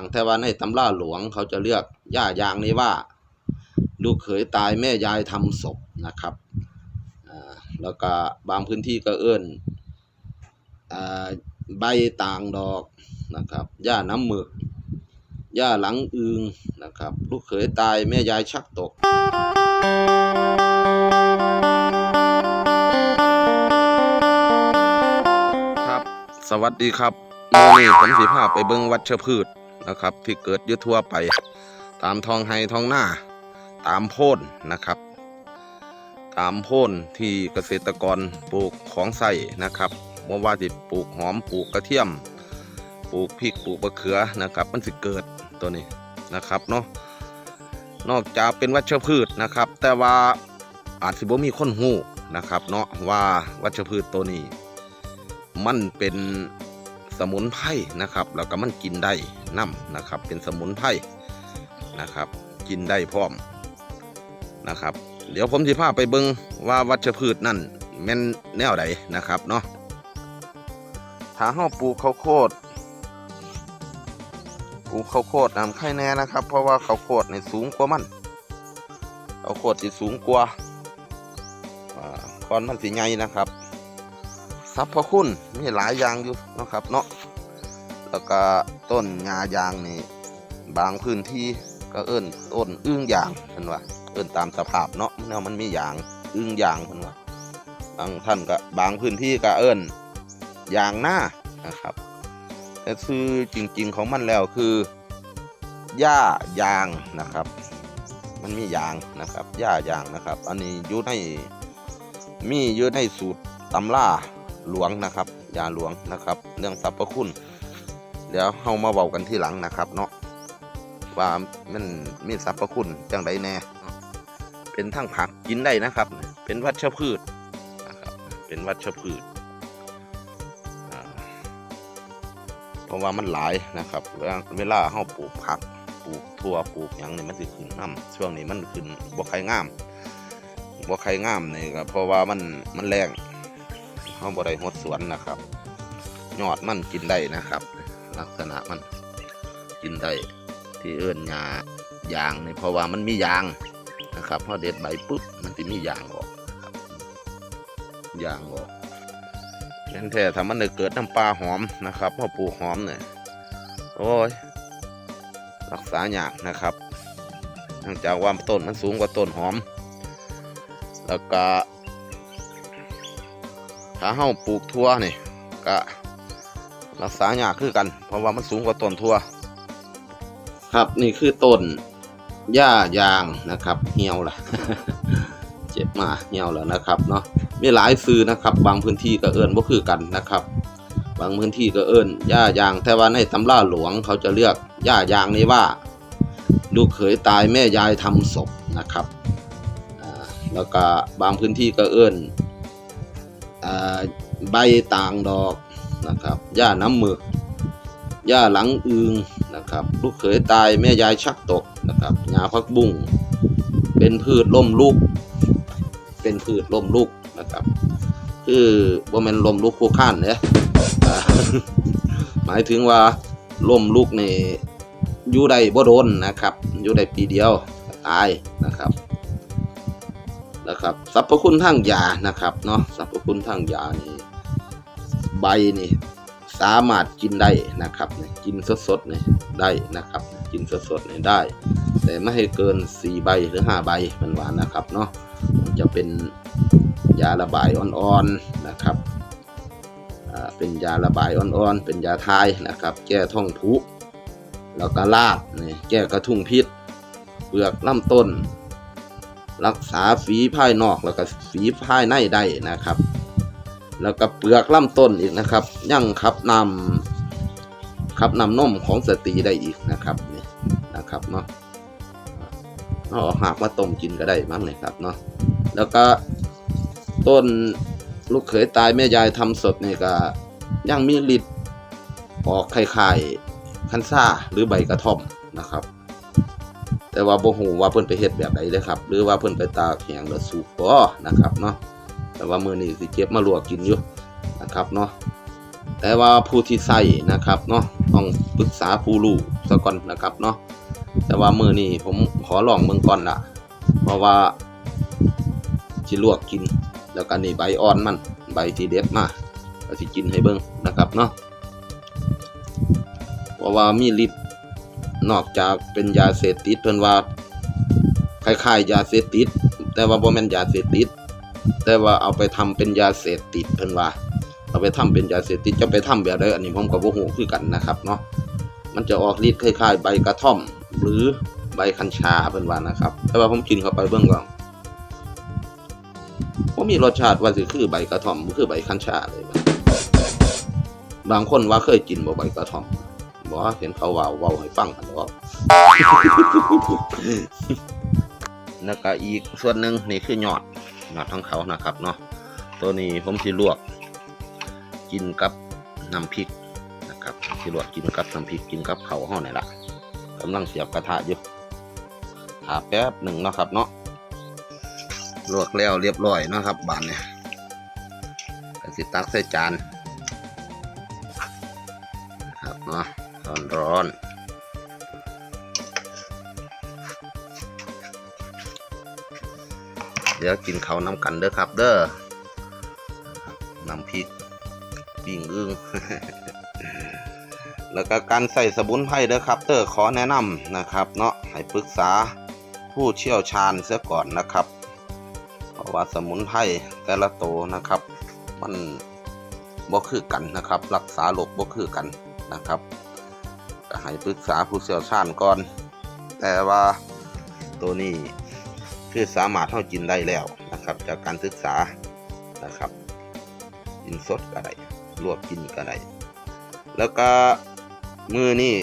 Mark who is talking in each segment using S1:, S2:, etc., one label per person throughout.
S1: างแต่ว่าในตำราหลวงเขาจะเลือกย่ายางนี้ว่า ลูกเขยตายแม่ยายทำศพนะครับแล้วก็บางพื้นที่ก็เอิ้นอ่าใบต่างดอกนะครับย่าน้ำหมึกย่าหลังอึงนะครับ ลูกเขยตายแม่ยายชักตก ครับ สวัสดีครับมื้อนี้ผมสิพาพไปเบิ่งวัชพืช นะครับ ที่เกิดอยู่ทั่วไป ตามท้องไห้ท้องหน้า ตามโพ่นนะครับ ตามโพ่นที่เกษตรกรปลูกของใส่นะครับบ่ว่าสิปลูกหอมปลูกกระเทียม ปลูกพริกปลูกมะเขือนะครับ มันสิเกิดตัวนี้นะครับเนาะนอกจากเป็นวัชพืชนะครับ แต่ว่าอาจสิบ่มีคนหูนะครับ เนาะว่าวัชพืชตัวนี้ มันเป็น สมุนไพรนะครับ แล้วก็มันกินได้น้ำนะครับ เป็นสมุนไพรนะครับ กินได้พร้อมนะครับ เดี๋ยวผมจะพาไปเบิ่งว่าวัชพืชนั่นแม่นแนวใดนะครับเนาะถ้าเฮาปลูกข้าวโพดปลูกข้าวโพดนำไข่แน่นะครับ เพราะว่าข้าวโพดในสูงกว่ามันข้าวโพดที่สูงกว่าก่อนมันสิใหญ่นะครับ สรรพคุณมีหลายอย่างอยู่นะครับเนาะแล้วก็ต้นงายางนี่บางพื้นที่ก็เอิ้นต้นอึ้งยางเพิ่นว่าเอิ้นตามสภาพเนาะแนวมันมียางอึ้งยางเพิ่นว่าบางท่านก็บางพื้นที่ก็เอิ้นยางหน้านะครับแต่ชื่อจริง ๆของมันแล้วคือหญ้ายางนะครับ มันมียางนะครับหญ้ายางนะครับ อันนี้อยู่ในมีอยู่ในสูตรตำรา หลวงนะครับยาหลวงนะครับ เรื่องสรรพคุณ เดี๋ยวเฮามาเว้ากันที่หลังนะครับ เนาะว่ามันมีสรรพคุณจังไดแน่ เป็นทั้งผักกินได้นะครับ เป็นวัชพืชนะครับเป็นวัชพืชเพราะว่ามันหลายนะครับเวลาเวลาเฮาปลูกผักปลูกทั่วปลูกหยังนี่มันสิขึ้นน้ำช่วงนี้มันขึ้นบ่ใครงามบ่ใครงามนี่ก็เพราะว่ามันมันแรง เขาบ่ได้หดสวนนะครับยอดมันกินได้นะครับ ลักษณะมันกินได้ที่เอื้อนหญ้ายางนี่เพราะว่ามันมียางนะครับพอเด็ดใบปุ๊บมันจะมียางออกยางออกแค่นแท้ถ้ามันได้เกิดน้ำปลาหอมนะครับพอปลูกหอมเนี่ยโอ้ยรักษายากนะครับเนื่องจากว่าต้นมันสูงกว่าต้นหอม แล้วก็ ถ้าเฮาปลูกทั่วนี่ก็รักษายากคือกัน เพราะว่ามันสูงกว่าต้นทั่ว ครับนี่คือต้นหญ้ายางนะครับ เหี่ยวละเจ็บมาเหี่ยวแล้วนะครับเนาะมีหลายซื้อนะครับ บางพื้นที่ก็เอิ้นบ่คือกันนะครับบางพื้นที่ก็เอิ้นหญ้ายาง แต่ว่าในตำราหลวงเขาจะเลือกหญ้ายางนี้ว่า ลูกเขยตายแม่ยายทำศพนะครับแล้วก็บางพื้นที่ก็เอิ้น ใบต่างดอกนะครับหญ้าน้ำหมึกหญ้าหลังอึงนะครับ ลูกเขยตายแม่ยายชักตกนะครับหญ้าพักบุ้งเป็นพืชล่มลุก เป็นพืชล่มลุกนะครับ คือบ่แม่นล่มลุกคู่ข้านเนี่ยหมายถึงว่าล่มลุกในอยู่ได้บ่โดนนะครับ อยู่ได้ปีเดียวตายนะครับ นะครับสรรพคุณทางยานะครับเนาะสรรพคุณทางยานี่ใบนี่สามารถกินได้นะครับเนี่ยกินสดๆเนี่ยได้นะครับ กินสดๆเนี่ยได้ แต่ไม่ให้เกิน 4 ใบหรือ 5 ใบมันหวานนะครับเนาะมันจะเป็นยาระบายอ่อนๆนะครับเป็นยาระบายอ่อนๆ เป็นยาทายนะครับ แก้ท้องผูกแล้วก็ลาดนี่แก้กระทุ้งพิษเปลือกลำต้น รักษาฝีภายนอกแล้วก็ฝีภายในได้นะครับ แล้วก็เปลือกลำต้นอีกนะครับยังขับนำขับนำนมของสตรีได้อีกนะครับนี่นะครับเนาะเอาหากมาต้มกินก็ได้มั้งเลยครับเนาะแล้วก็ต้นลูกเขยตายแม่ยายทำสดนี่ก็ยังมีฤทธิ์ออกคล้ายๆคันซ่าหรือใบกระท่อมนะครับ แต่ว่าบ่ฮู้ว่าเพิ่นไปเฮ็ดแบบใดเด้ครับ หรือว่าเพิ่นไปตากแห้งแล้วสูบบ่นะครับเนาะแต่ว่ามื้อนี้สิเก็บมาลวกกินอยู่นะครับเนาะแต่ว่าผู้ที่ใส่นะครับเนาะต้องปรึกษาผู้รู้ซะก่อนนะครับเนาะแต่ว่ามือนี้ผมขอลองเมืองก่อนละเพราะว่าสิลวกกิน แล้วก็นี่ใบอ่อนมันใบที่เด็ดมาก็สิกินให้เบิ่งนะครับเนาะเพราะว่ามีฤทธิ์ นอกจากเป็นยาเสพติดเพิ่นว่าคล้ายๆยาเสพติด แต่ว่าบ่แม่นยาเสพติด แต่ว่าเอาไปทำเป็นยาเสพติดเพิ่นว่า เอาไปทำเป็นยาเสพติดจะไปทำแบบใดอันนี้ผมก็บ่ฮู้คือกันนะครับเนาะมันจะออกฤทธิ์คล้ายๆใบกระท่อม หรือใบกัญชาเพิ่นว่านะครับ แต่ว่าผมกินเข้าไปเบิ่งก่อนบ่มีรสชาติว่าสิคือใบกระท่อมบ่คือใบกัญชาเลยบัดบางคนว่าเคยกินบ่ใบกระท่อม บ่เห็นเขาว้าเว้าให้ฟังกันดอกแล้วก็อีกส่วนหนึ่งนี่คือยอดยอดของเขานะครับเนาะตัวนี้ผมสิลวก กินกับน้ำพริกนะครับสิลวกกินกับน้ำพริกกินกับเขาห่อนี่ละกำลังเสียบกระทะอยู่หาแป๊บหนึ่งนะครับเนาะลวกแล้วเรียบร้อยนะครับบานเนี่ยก็สิตักใส่จานนะครับเนาะ ร้อนร้อนๆเดี๋ยวกินเขาน้ำกันเด้อครับเด้อน้ำพริกปิ้งอึ้งแล้วก็การใส่สมุนไพรเด้อครับเด้อขอแนะนำนะครับ เนาะให้ปรึกษาผู้เชี่ยวชาญเสียก่อนนะครับ เพราะว่าสมุนไพรแต่ละตัวนะครับ มันบ่คือกันนะครับ รักษาโรคบ่คือกันนะครับ ก็ให้ปรึกษาผู้เชี่ยวชาญก่อน แต่ว่าตัวนี้คือสามารถเท่ากินได้แล้วนะครับ จากการศึกษานะครับ กินสดก็ได้ลวกกินก็ได้แล้วก็มือนี่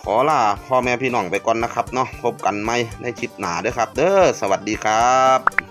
S1: ขอลาพ่อแม่พี่น้องไปก่อนนะครับเนาะพบกันไหมในคลิปหนาเด้อครับ เด้อสวัสดีครับ